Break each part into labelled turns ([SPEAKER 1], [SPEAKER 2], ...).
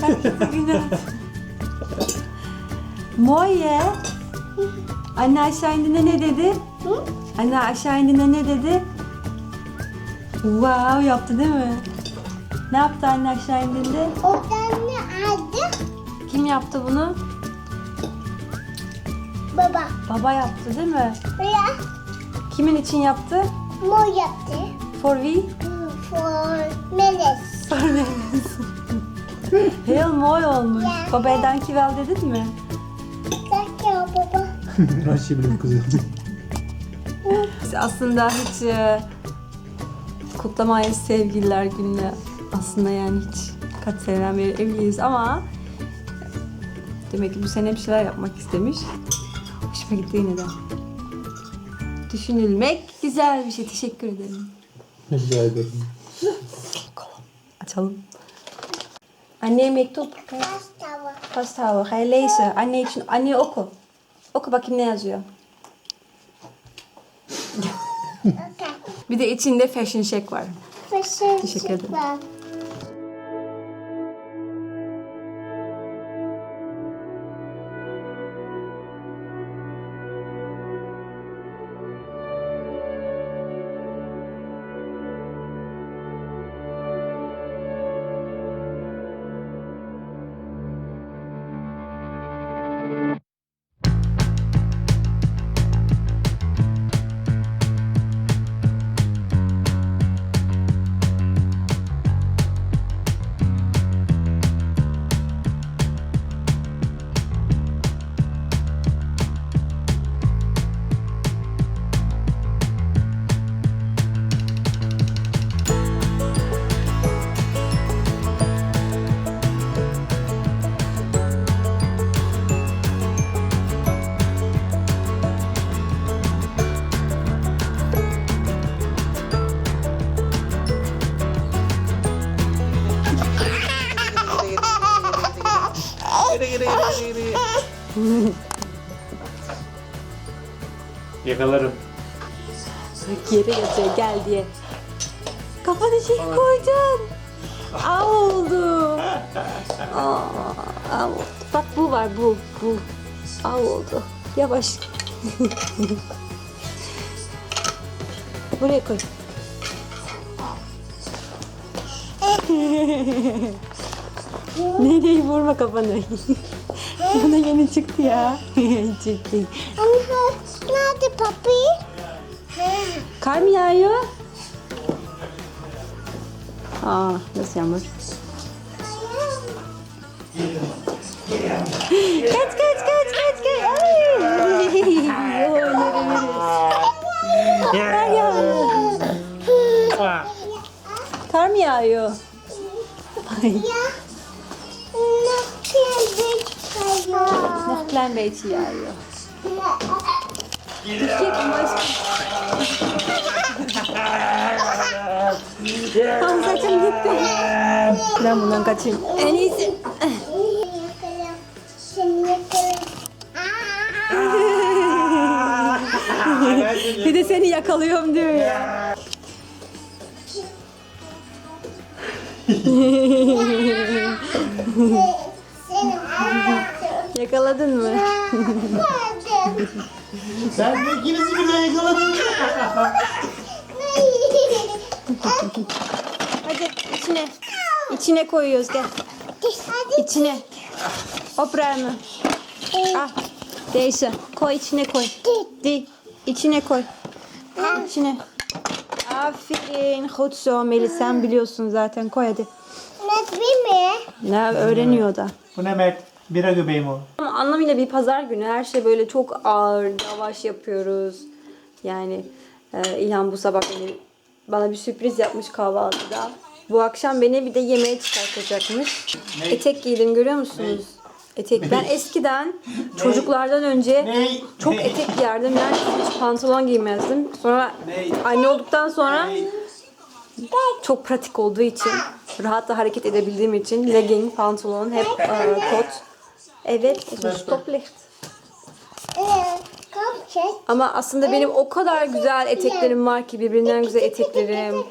[SPEAKER 1] Moye. Anne aşağı indiğinde ne dedi?
[SPEAKER 2] Hı?
[SPEAKER 1] Anne aşağı indiğinde ne dedi? Wow yaptı değil mi? Ne yaptı anne aşağı indiğinde?
[SPEAKER 2] Oradan ne aldı?
[SPEAKER 1] Kim yaptı bunu?
[SPEAKER 2] Baba.
[SPEAKER 1] Baba yaptı değil mi?
[SPEAKER 2] Buraya
[SPEAKER 1] Kimin için yaptı?
[SPEAKER 2] mor yaptı.
[SPEAKER 1] For we?
[SPEAKER 2] For Melis.
[SPEAKER 1] For Melis. Heel mooi olmuş.
[SPEAKER 2] Ya.
[SPEAKER 1] Babaya dankjewel dedin mi?
[SPEAKER 2] Dankjewel baba.
[SPEAKER 3] Alsjeblieft kızım.
[SPEAKER 1] Biz aslında hiç e, kutlamayız sevgililer gününe. Aslında yani hiç kaç seneden beri evliyiz ama demek ki bu sene bir şeyler yapmak istemiş. Hoşuma gitti yine de. Düşünülmek güzel bir şey. Teşekkür ederim.
[SPEAKER 3] Rica ederim.
[SPEAKER 1] Açalım. Anneye mektup.
[SPEAKER 2] Pasta
[SPEAKER 1] Vasthouden. Ga je lezen. Anne, için, anne oku. Oku bakayım ne yazıyor. Bir de içinde fashion check var.
[SPEAKER 2] Teşekkür
[SPEAKER 1] Teşekkür ederim.
[SPEAKER 3] Yakalarım.
[SPEAKER 1] Geri getir gel diye. Kafanı şey koyacaksın. Aa oldu. Aa, aa oldu. Bak bu var bu bu. Aa oldu. Yavaş. Buraya koy. Nereyi vurma kafanı. Buna yeni çıktı ya. çıktı.
[SPEAKER 2] Ama nerede papi?
[SPEAKER 1] Kar mı yağıyor? Aa, nasıl yağmur? kaç kaç kaç kaç kaç. Ay. Kar yağıyor. Kar mı yağıyor? Ay. Klein. Kijk, maar Tam saçım gitti. Ben bundan kaçayım. En iyisi. Bir de seni yakalıyorum diyor ya. Yakaladın mı?
[SPEAKER 3] Sen de ikinizi birden yakaladın.
[SPEAKER 1] Hadi içine. İçine koyuyoruz gel. İçine. Oprağını. Al. Değişe. Koy içine koy. Di. İçine koy. İçine. Aferin. Zo Melis. Sen biliyorsun zaten. Koy hadi. Ne öğreniyor da.
[SPEAKER 3] Bu ne Mert? Bira göbeğim o.
[SPEAKER 1] Anlamıyla bir pazar günü her şey böyle çok ağır, yavaş yapıyoruz. Yani e, İlhan bu sabah beni, bana bir sürpriz yapmış kahvaltıda. Bu akşam beni bir de yemeğe çıkartacakmış. Etek giydim görüyor musunuz? Etek. Ben eskiden çocuklardan önce
[SPEAKER 3] Ne?
[SPEAKER 1] çok etek giyerdim. Yani hiç pantolon giymezdim. Sonra anne olduktan sonra çok pratik olduğu için, rahat da hareket edebildiğim için legging, pantolon, hep e, kot. Evet, es ist stoplicht. Ama aslında benim o kadar güzel eteklerim var ki birbirinden güzel eteklerim.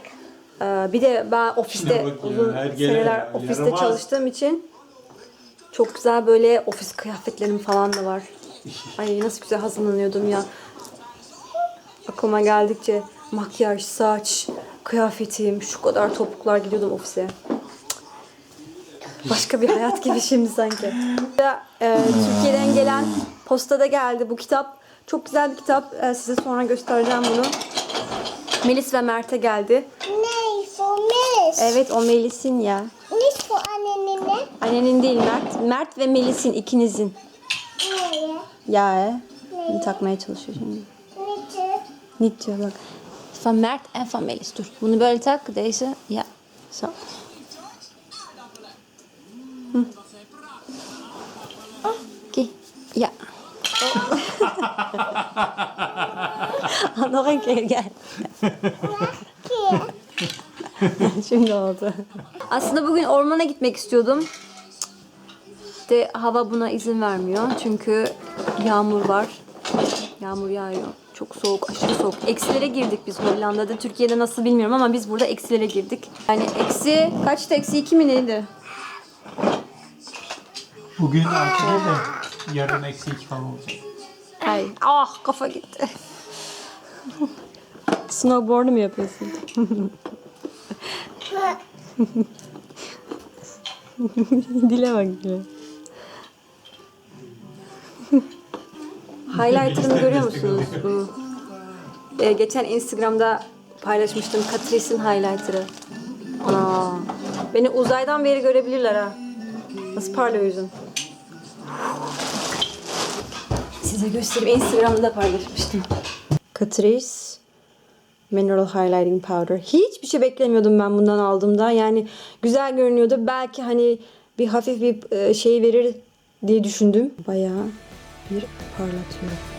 [SPEAKER 1] Ee, bir de ben ofiste
[SPEAKER 3] Şuna bak ya,
[SPEAKER 1] uzun
[SPEAKER 3] her gelen
[SPEAKER 1] seneler ofiste
[SPEAKER 3] yaramaz.
[SPEAKER 1] çalıştığım için çok güzel böyle ofis kıyafetlerim falan da var. Ay nasıl güzel hazırlanıyordum ya. Aklıma geldikçe makyaj, saç, kıyafetim, şu kadar topuklar gidiyordum ofise. Başka bir hayat gibi şimdi sanki. Ya, e, Türkiye'den gelen postada geldi bu kitap. Çok güzel bir kitap. E, size sonra göstereceğim bunu. Melis ve Mert'e geldi.
[SPEAKER 2] Ne for miss?
[SPEAKER 1] Evet o Melis'in ya.
[SPEAKER 2] Miss for annenine.
[SPEAKER 1] Annenin değil Mert. Mert ve Melis'in ikinizin.
[SPEAKER 2] Nereye?
[SPEAKER 1] Ya. Takmaya çalışıyor şimdi.
[SPEAKER 2] Niçin?
[SPEAKER 1] Niet bak. Van Mert en van Melis. Dur. Bunu böyle tak. Deze. Ja. Zo. Hm. Oké. Ja. Oh. Nog een keer gel. Şimdi oldu. Aslında bugün ormana gitmek istiyordum. De hava buna izin vermiyor. Çünkü yağmur var. Yağmur yağıyor. Çok soğuk, aşırı soğuk. Eksilere girdik biz Hollanda'da. Türkiye'de nasıl bilmiyorum ama biz burada eksilere girdik. Yani eksi, kaçtı? Eksi iki mi neydi?
[SPEAKER 3] Bugün değil de yarın eksi iki falan olacak.
[SPEAKER 1] Ay, ah kafa gitti. Snowboard mu yapıyorsun? dile bak dile. Highlighter'ını görüyor musunuz? Bu. Ee, geçen Instagram'da paylaşmıştım Catrice'in highlighter'ı. Ana. Beni uzaydan beri görebilirler ha. Nasıl parlıyor yüzüm. Size göstereyim. Instagram'da da paylaşmıştım. Catrice Mineral Highlighting Powder. Hiçbir şey beklemiyordum ben bundan aldığımda. Yani güzel görünüyordu. Belki hani bir hafif bir e, şey verir diye düşündüm. Bayağı bir parlatıyor.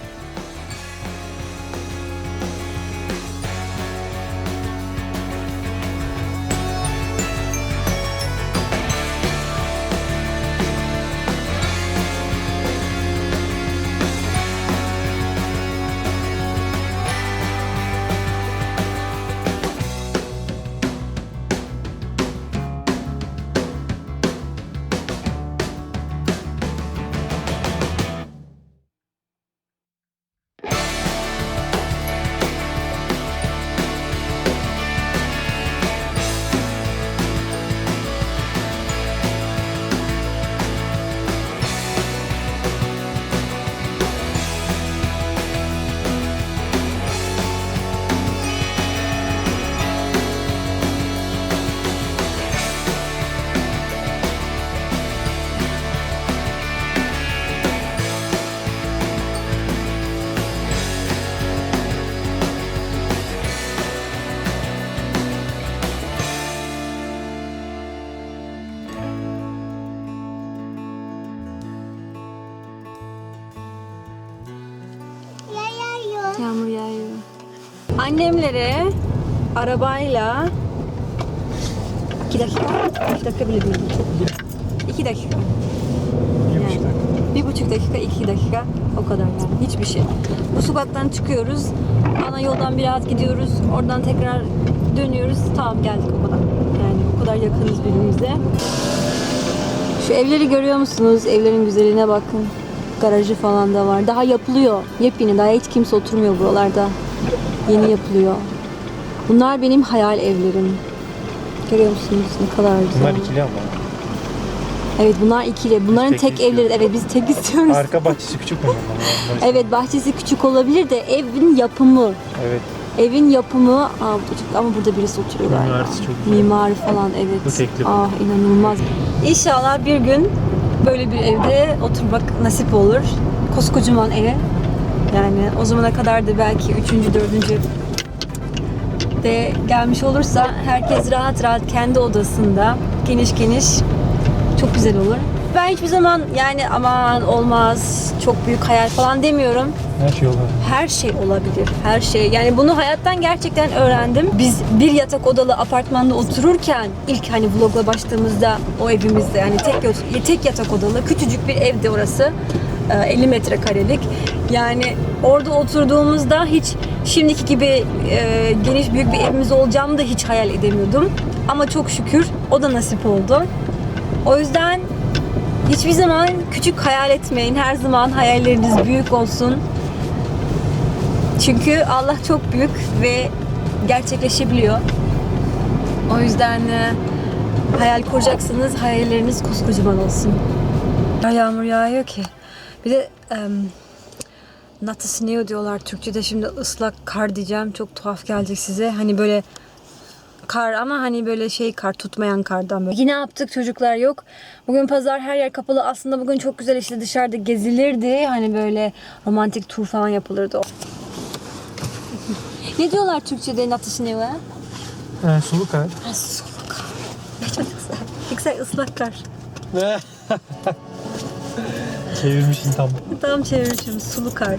[SPEAKER 1] Arabayla iki dakika, iki dakika bile değil. İki dakika.
[SPEAKER 3] Bir buçuk dakika.
[SPEAKER 1] Bir buçuk dakika, iki dakika. O kadar yani. Hiçbir şey. Bu sokaktan çıkıyoruz. Ana yoldan biraz gidiyoruz. Oradan tekrar dönüyoruz. Tamam geldik o kadar. Yani o kadar yakınız birbirimize. Şu evleri görüyor musunuz? Evlerin güzelliğine bakın. Garajı falan da var. Daha yapılıyor. Yepyeni. Daha hiç kimse oturmuyor buralarda. Yeni yapılıyor. Bunlar benim hayal evlerim. Görüyor musunuz? Ne kadar güzel.
[SPEAKER 3] Bunlar ikili ama.
[SPEAKER 1] Evet bunlar ikili. Bunların
[SPEAKER 3] tek
[SPEAKER 1] tek, evleri. Evet biz tek istiyoruz.
[SPEAKER 3] Arka bahçesi küçük mü?
[SPEAKER 1] Evet bahçesi küçük olabilir de evin yapımı.
[SPEAKER 3] Evet.
[SPEAKER 1] Evin yapımı. Aa, ama burada birisi oturuyor galiba.
[SPEAKER 3] Mimarisi çok güzel.
[SPEAKER 1] Mimari falan evet.
[SPEAKER 3] Bu tekli.
[SPEAKER 1] Ah inanılmaz. İnşallah bir gün böyle bir evde oturmak nasip olur. Koskocaman ev. Yani o zamana kadar da belki üçüncü, dördüncü de gelmiş olursa herkes rahat rahat kendi odasında geniş geniş çok güzel olur. Ben hiçbir zaman yani aman olmaz çok büyük hayal falan demiyorum
[SPEAKER 3] Her şey olur.
[SPEAKER 1] her şey olabilir. Her şey. Yani bunu hayattan gerçekten öğrendim. Biz bir yatak odalı apartmanda otururken ilk hani vlogla başladığımızda o evimizde yani tek tek yatak odalı küçücük bir evdi orası. Ee, 50 metrekarelik. Yani orada oturduğumuzda hiç Şimdiki gibi e, geniş büyük bir evimiz olacağını da hiç hayal edemiyordum. Ama çok şükür o da nasip oldu. O yüzden hiçbir zaman küçük hayal etmeyin. Her zaman hayalleriniz büyük olsun. Çünkü Allah çok büyük ve gerçekleşebiliyor. O yüzden e, hayal kuracaksınız, hayalleriniz koskocaman olsun. Ya yağmur yağıyor ki. Bir de um, Natı snow diyorlar Türkçe'de şimdi ıslak kar diyeceğim. Çok tuhaf gelecek size. Hani böyle kar ama hani böyle şey kar tutmayan kardan böyle. Yine yaptık çocuklar yok. Bugün pazar her yer kapalı. Aslında bugün çok güzel işte dışarıda gezilirdi. Hani böyle romantik tur falan yapılırdı. ne diyorlar Türkçe'de Natı snow'a?
[SPEAKER 3] Ee, sulu kar.
[SPEAKER 1] Ha, sulu kar. Ne çok güzel. Güzel ıslak kar.
[SPEAKER 3] Çevirmişsin tam.
[SPEAKER 1] Tam çevirmişim. Sulu kar.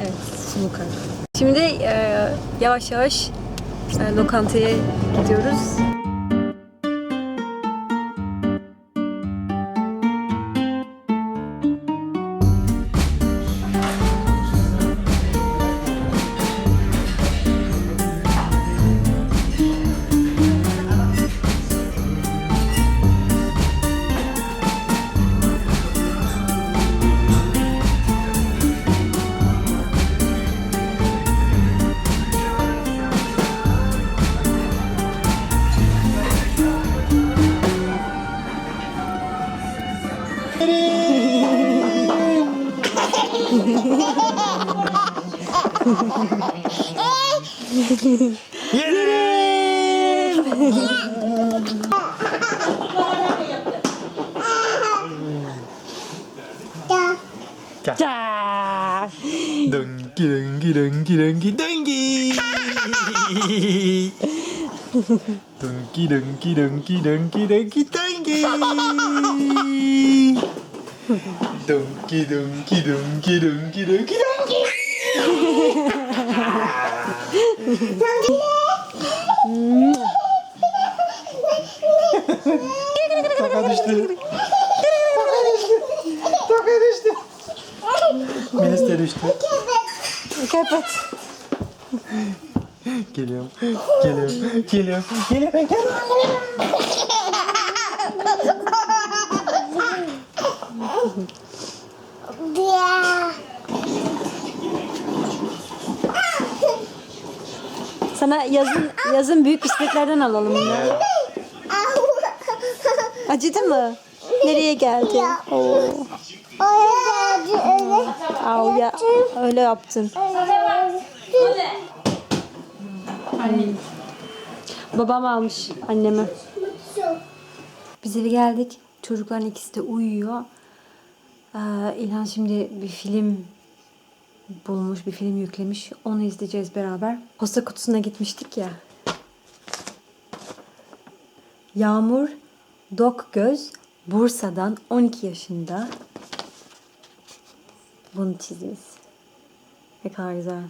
[SPEAKER 1] evet, sulu kar. Şimdi e, yavaş yavaş e, lokantaya gidiyoruz.
[SPEAKER 2] 자.
[SPEAKER 1] 자.
[SPEAKER 3] 능기 능기 능기 능기 능기. 능기 능기 능기 능기 능기 능기. 능기 능기 능기 능기 능기. Toka düştü. Toka düştü. Melis de düştü.
[SPEAKER 1] Kapat.
[SPEAKER 3] Geliyorum. Geliyorum. Geliyorum. Geliyorum. Geliyorum.
[SPEAKER 1] Sana yazın yazın büyük bisikletlerden alalım bunları. Acıdı mı? Nereye geldi? Oo. Au ya öyle yaptın. Babam almış anneme. Biz eve geldik. Çocukların ikisi de uyuyor. Ee, İlhan şimdi bir film bulmuş, bir film yüklemiş. Onu izleyeceğiz beraber. Posta kutusuna gitmiştik ya. Yağmur Dok Göz Bursa'dan 12 yaşında. Bunu çizmiş. Ne kadar güzel.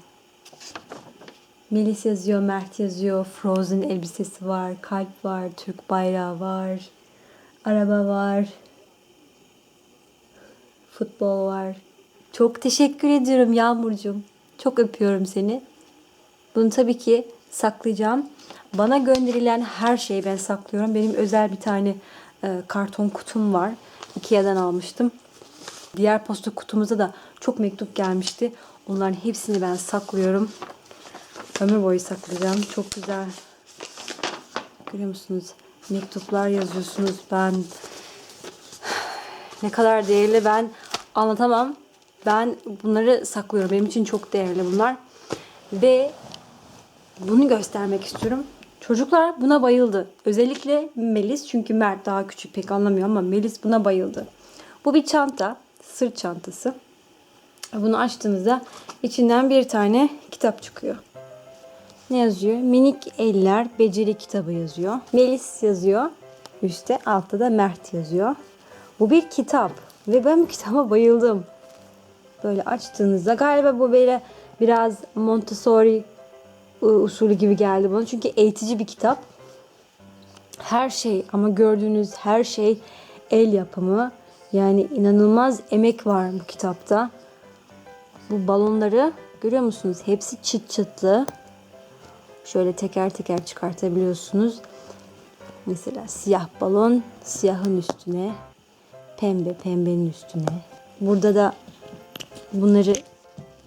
[SPEAKER 1] Melis yazıyor, Mert yazıyor. Frozen elbisesi var, kalp var, Türk bayrağı var. Araba var. Futbol var. Çok teşekkür ediyorum Yağmurcuğum. Çok öpüyorum seni. Bunu tabii ki saklayacağım. Bana gönderilen her şeyi ben saklıyorum. Benim özel bir tane e, karton kutum var. Ikea'dan almıştım. Diğer posta kutumuza da çok mektup gelmişti. Onların hepsini ben saklıyorum. Ömür boyu saklayacağım. Çok güzel. Görüyor musunuz? Mektuplar yazıyorsunuz. Ben ne kadar değerli ben anlatamam. Ben bunları saklıyorum. Benim için çok değerli bunlar. Ve bunu göstermek istiyorum. Çocuklar buna bayıldı. Özellikle Melis çünkü Mert daha küçük pek anlamıyor ama Melis buna bayıldı. Bu bir çanta, sırt çantası. Bunu açtığınızda içinden bir tane kitap çıkıyor. Ne yazıyor? Minik Eller Beceri Kitabı yazıyor. Melis yazıyor. Üstte altta da Mert yazıyor. Bu bir kitap ve ben bu kitaba bayıldım. Böyle açtığınızda galiba bu böyle biraz Montessori ı, usulü gibi geldi bana. Çünkü eğitici bir kitap. Her şey ama gördüğünüz her şey el yapımı. Yani inanılmaz emek var bu kitapta. Bu balonları görüyor musunuz? Hepsi çıt çıtlı. Şöyle teker teker çıkartabiliyorsunuz. Mesela siyah balon siyahın üstüne, pembe pembenin üstüne. Burada da bunları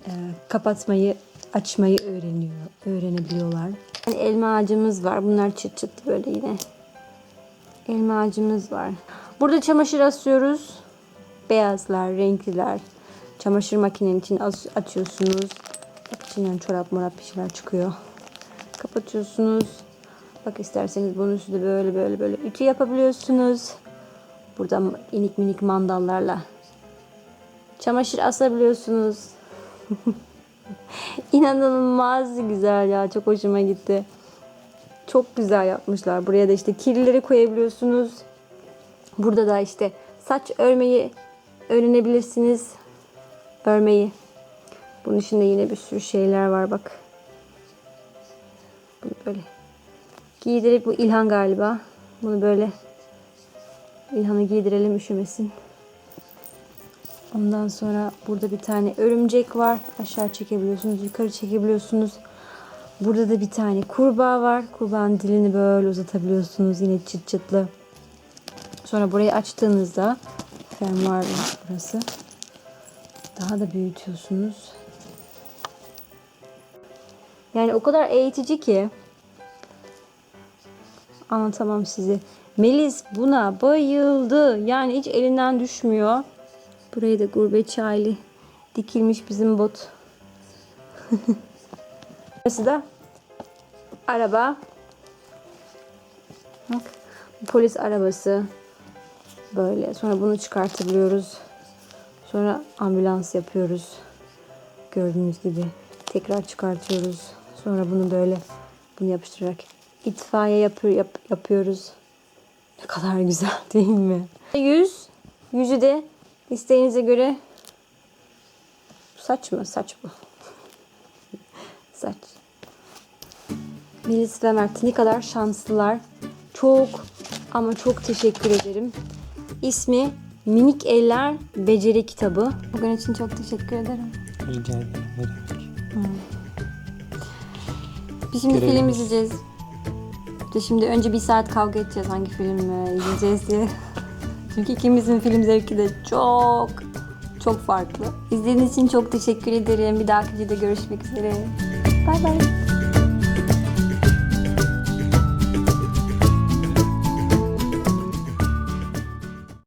[SPEAKER 1] e, kapatmayı, açmayı öğreniyor, öğrenebiliyorlar. Yani elma ağacımız var. Bunlar çıt çıt böyle yine. Elma ağacımız var. Burada çamaşır asıyoruz. Beyazlar, renkliler. Çamaşır makinenin içine as- atıyorsunuz. Bak içinden çorap morap bir şeyler çıkıyor. Kapatıyorsunuz. Bak isterseniz bunun üstünde böyle böyle böyle ütü yapabiliyorsunuz. Burada inik minik mandallarla çamaşır asabiliyorsunuz. İnanılmaz güzel ya. Çok hoşuma gitti. Çok güzel yapmışlar. Buraya da işte kirlileri koyabiliyorsunuz. Burada da işte saç örmeyi öğrenebilirsiniz. Örmeyi. Bunun içinde yine bir sürü şeyler var bak. Bunu böyle giydirip bu İlhan galiba. Bunu böyle İlhan'ı giydirelim üşümesin. Ondan sonra burada bir tane örümcek var. Aşağı çekebiliyorsunuz, yukarı çekebiliyorsunuz. Burada da bir tane kurbağa var. Kurbağanın dilini böyle uzatabiliyorsunuz. Yine çıt çıtlı. Sonra burayı açtığınızda fermuar burası. Daha da büyütüyorsunuz. Yani o kadar eğitici ki anlatamam size. Melis buna bayıldı. Yani hiç elinden düşmüyor. Burayı da gurbetçi aile dikilmiş bizim bot. Burası da araba. Bak, polis arabası. Böyle. Sonra bunu çıkartabiliyoruz. Sonra ambulans yapıyoruz. Gördüğünüz gibi. Tekrar çıkartıyoruz. Sonra bunu böyle bunu yapıştırarak itfaiye yapıyor, yap- yapıyoruz. Ne kadar güzel değil mi? Yüz. Yüzü de isteğinize göre saç mı? Saç bu. Saç. Melis ve Mert ne kadar şanslılar. Çok ama çok teşekkür ederim. İsmi Minik Eller Beceri Kitabı. Bugün için çok teşekkür ederim.
[SPEAKER 3] Rica ederim. Ne demek?
[SPEAKER 1] Biz şimdi
[SPEAKER 3] Görevimiz.
[SPEAKER 1] film izleyeceğiz. İşte şimdi önce bir saat kavga edeceğiz hangi filmi izleyeceğiz diye. Çünkü ikimizin film zevki de çok çok farklı. İzlediğiniz için çok teşekkür ederim. Bir dahaki videoda görüşmek üzere. Bay bay.